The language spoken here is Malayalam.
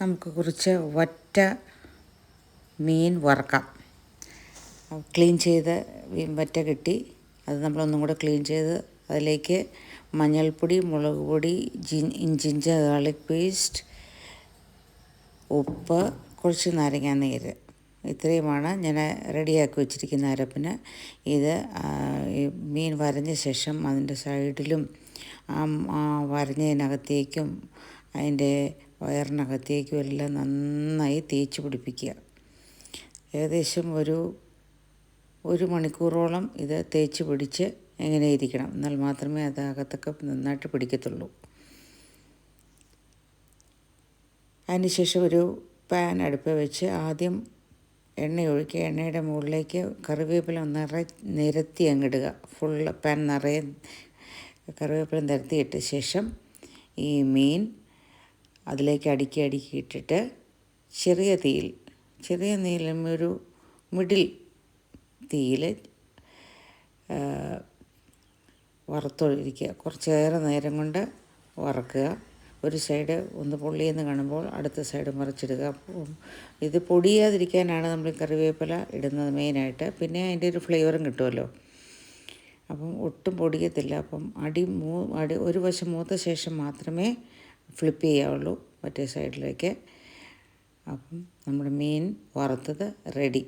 നമുക്ക് കുറച്ച് വറ്റ മീൻ വറക്കാം. ക്ലീൻ ചെയ്ത് വറ്റ കിട്ടി. അത് നമ്മളൊന്നും കൂടെ ക്ലീൻ ചെയ്ത് അതിലേക്ക് മഞ്ഞൾപ്പൊടി മുളക് പൊടി ജിഞ്ചർ ഗാർലിക് പേസ്റ്റ് ഉപ്പ് കുറച്ച് നാരങ്ങാ നീര്. ഇത്രയുമാണ് ഞാൻ റെഡിയാക്കി വെച്ചിരിക്കുന്ന അരപ്പിന്. ഇത് മീൻ വരഞ്ഞ ശേഷം അതിന്റെ സൈഡിലും ആ വരഞ്ഞതിനകത്തേക്കും അതിന്റെ വയറിനകത്തേക്കും എല്ലാം നന്നായി തേച്ച് പിടിപ്പിക്കുക. ഏകദേശം ഒരു ഒരു മണിക്കൂറോളം ഇത് തേച്ച് പിടിച്ച് എങ്ങനെ ഇരിക്കണം. എന്നാൽ മാത്രമേ അത് അകത്തൊക്കെ നന്നായിട്ട് പിടിക്കത്തുള്ളൂ. അതിനുശേഷം ഒരു പാൻ അടുപ്പ് വെച്ച് ആദ്യം എണ്ണ ഒഴിക്കുക. എണ്ണയുടെ മുകളിലേക്ക് കറിവേപ്പില നിറ നിരത്തി അങ്ങിടുക. ഫുൾ പാൻ നിറയെ കറിവേപ്പില നിരത്തിയിട്ട ശേഷം ഈ മീൻ അതിലേക്ക് അടുക്കി അടുക്കി ഇട്ടിട്ട് ചെറിയ തീയിൽ ചെറിയ നീലം ഒരു മിഡിൽ തീയിൽ വറുത്തൊഴിക്കുക കുറച്ചേറെ നേരം കൊണ്ട് വറക്കുക. ഒരു സൈഡ് ഒന്ന് പൊള്ളിയെന്ന് കാണുമ്പോൾ അടുത്ത സൈഡ് മറിച്ചിടുക. ഇത് പൊടിയാതിരിക്കാനാണ് നമ്മൾ കറിവേപ്പില ഇടുന്നത് മെയിനായിട്ട്. പിന്നെ അതിന്റെ ഒരു ഫ്ലേവറും കിട്ടുമല്ലോ. അപ്പം ഒട്ടും പൊടിയത്തില്ല. അപ്പം അടി മൂ അടി ഒരു വശം മൂത്ത ശേഷം മാത്രമേ ഫ്ലിപ്പ് ചെയ്യാവുള്ളൂ മറ്റേ സൈഡിലേക്ക് അപ്പം നമ്മുടെ മീൻ വറുത്തത് റെഡി